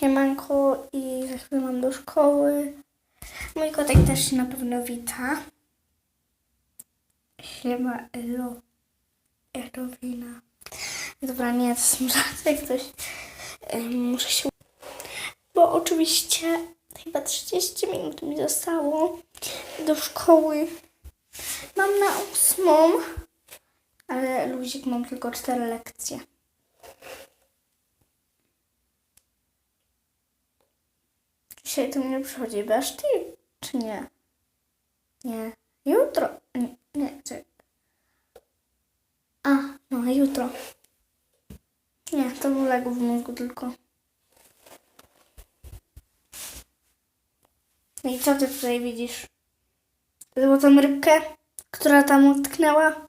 Siemanko i za chwilę mam do szkoły. Mój kotek też się na pewno wita. Siema, elo. Erowina. Dobra, nie, to są żarty. Ym, muszę się... Bo oczywiście chyba 30 minut mi zostało do szkoły. Mam na ósmą, ale luzik mam tylko cztery lekcje. Dzisiaj tu mnie przychodzi Beszty, czy nie? Nie. Jutro. Nie, nie czekaj. A, no jutro. Nie, to Lego w mózgu tylko. No i co ty tutaj widzisz? Złotą rybkę, która tam utknęła?